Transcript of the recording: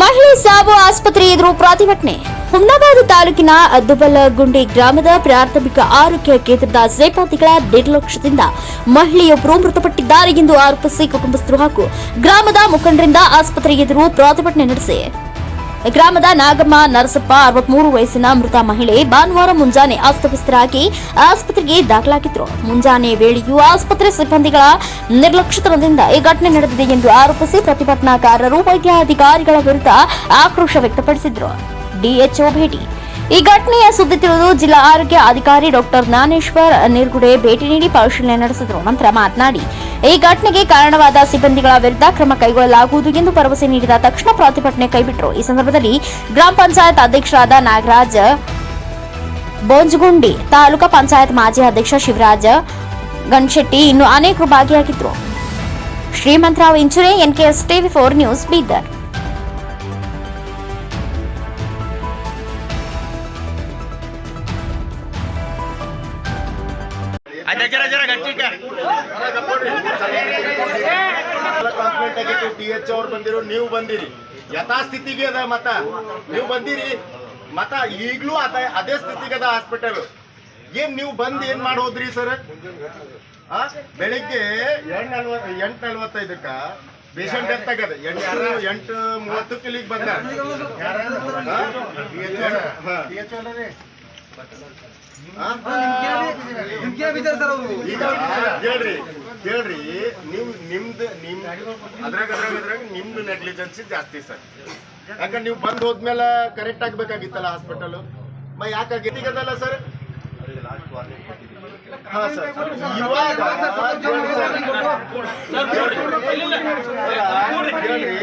ಮಹಿಳೆ ಸಾವು ಆಸ್ಪತ್ರೆ ಎದುರು ಪ್ರತಿಭಟನೆ. ಹುಮ್ನಾಬಾದ್ ತಾಲೂಕಿನ ಅದ್ದುಬಲ್ಲಗುಂಡಿ ಗ್ರಾಮದ ಪ್ರಾಥಮಿಕ ಆರೋಗ್ಯ ಕೇಂದ್ರದ ಸಿಬ್ಬಂದಿಗಳ ನಿರ್ಲಕ್ಷ್ಯದಿಂದ ಮಹಿಳೆಯೊಬ್ಬರು ಮೃತಪಟ್ಟಿದ್ದಾರೆ ಎಂದು ಆರೋಪಿಸಿ ಕುಟುಂಬಸ್ಥರು ಹಾಗೂ ಗ್ರಾಮದ ಮುಖಂಡರಿಂದ ಆಸ್ಪತ್ರೆ ಎದುರು ಪ್ರತಿಭಟನೆ ನಡೆಸಿ. ಗ್ರಾಮದ ನಾಗಮ್ಮ ನರಸಪ್ಪ ಅರವತ್ಮೂರು ವಯಸ್ಸಿನ ಮೃತ ಮಹಿಳೆ ಭಾನುವಾರ ಮುಂಜಾನೆ ಅಸ್ತವ್ಯಸ್ತರಾಗಿ ಆಸ್ಪತ್ರೆಗೆ ದಾಖಲಾಗಿದ್ರು. ಮುಂಜಾನೆ ವೇಳೆಯೂ ಆಸ್ಪತ್ರೆ ಸಿಬ್ಬಂದಿಗಳ ನಿರ್ಲಕ್ಷ್ಯತನದಿಂದ ಈ ಘಟನೆ ನಡೆದಿದೆ ಎಂದು ಆರೋಪಿಸಿ ಪ್ರತಿಭಟನಾಕಾರರು ವೈದ್ಯಾಧಿಕಾರಿಗಳ ವಿರುದ್ಧ ಆಕ್ರೋಶ ವ್ಯಕ್ತಪಡಿಸಿದ್ರು. ಡಿಎಚ್ಒ ಭೇಟಿ. ಈ ಘಟನೆಯ ಸುದ್ದಿ ತಿಳಿದು ಜಿಲ್ಲಾ ಆರೋಗ್ಯ ಅಧಿಕಾರಿ ಡಾಕ್ಟರ್ ಜ್ಞಾನೇಶ್ವರ್ ನಿರ್ಗುಡೆ ಭೇಟಿ ನೀಡಿ ಪರಿಶೀಲನೆ ನಡೆಸಿದರು. ನಂತರ ಮಾತನಾಡಿ ಈ ಘಟನೆಗೆ ಕಾರಣವಾದ ಸಿಬ್ಬಂದಿಗಳ ವಿರುದ್ಧ ಕ್ರಮ ಕೈಗೊಳ್ಳಲಾಗುವುದು ಎಂದು ಭರವಸೆ ನೀಡಿದ ತಕ್ಷಣ ಪ್ರತಿಭಟನೆ ಕೈಬಿಟ್ಟರು ಈ ಸಂದರ್ಭದಲ್ಲಿ ಗ್ರಾಮ ಪಂಚಾಯತ್ ಅಧ್ಯಕ್ಷರಾದ ನಾಗರಾಜ್ ಬೋಂಜಗುಂಡಿ ತಾಲೂಕಾ ಪಂಚಾಯತ್ ಮಾಜಿ ಅಧ್ಯಕ್ಷ ಶಿವರಾಜ್ ಗಣಶೆಟ್ಟಿ ಇನ್ನು ಅನೇಕರು ಭಾಗಿಯಾಗಿದ್ದರು Shrimantrao Inchure, NKS TV four news Bidar. ಆಯ್ತಾ ಜರ ಜರ ಎಚ್ ಅವ್ರು ಬಂದಿರೋ ನೀವು ಬಂದಿರಿ ಯಥಾಸ್ಥಿತಿಗೆ ಅದ ಮತ ನೀವು ಬಂದಿರಿ ಮತ ಈಗ್ಲೂ ಅದ ಅದೇ ಸ್ಥಿತಿಗೆ ಅದ ಹಾಸ್ಪಿಟಲ್ ಏನ್ ನೀವು ಬಂದ್ ಏನ್ ಮಾಡೋದ್ರಿ ಸರ್ ಬೆಳಿಗ್ಗೆ ಎಂಟ್ ನಲ್ವತ್ ಎಂಟ್ ನಲ್ವತ್ತೈದಕ್ಕ ಪೇಷಂಟ್ ಆಗದ ಎಂಟು ಎಂಟು ಮೂವತ್ತಕ್ಕೆ ಇಲ್ಲಿಗೆ ಬಂದ ಹೇಳ್ರಿ ಹೇಳ್ರಿ ನೀವು ನಿಮ್ದು ನಿಮ್ ಅದ್ರಾಗ ಅದ್ರಾಗ ಅದ್ರಾಗ ನಿಮ್ದು ನೆಗ್ಲಿಜೆನ್ಸಿ ಜಾಸ್ತಿ ಸರ್ ಯಾಕಂದ್ರೆ ನೀವು ಬಂದ್ ಹೋದ್ಮೇಲೆ ಕರೆಕ್ಟ್ ಆಗ್ಬೇಕಾಗಿತ್ತಲ್ಲ ಹಾಸ್ಪಿಟಲ್ ಮ ಯಾಕಾಗಿ ಅದಲ್ಲ ಸರ್ ಹಾ ಸರ್ ಇವಾಗ ಹೇಳ್ರಿ.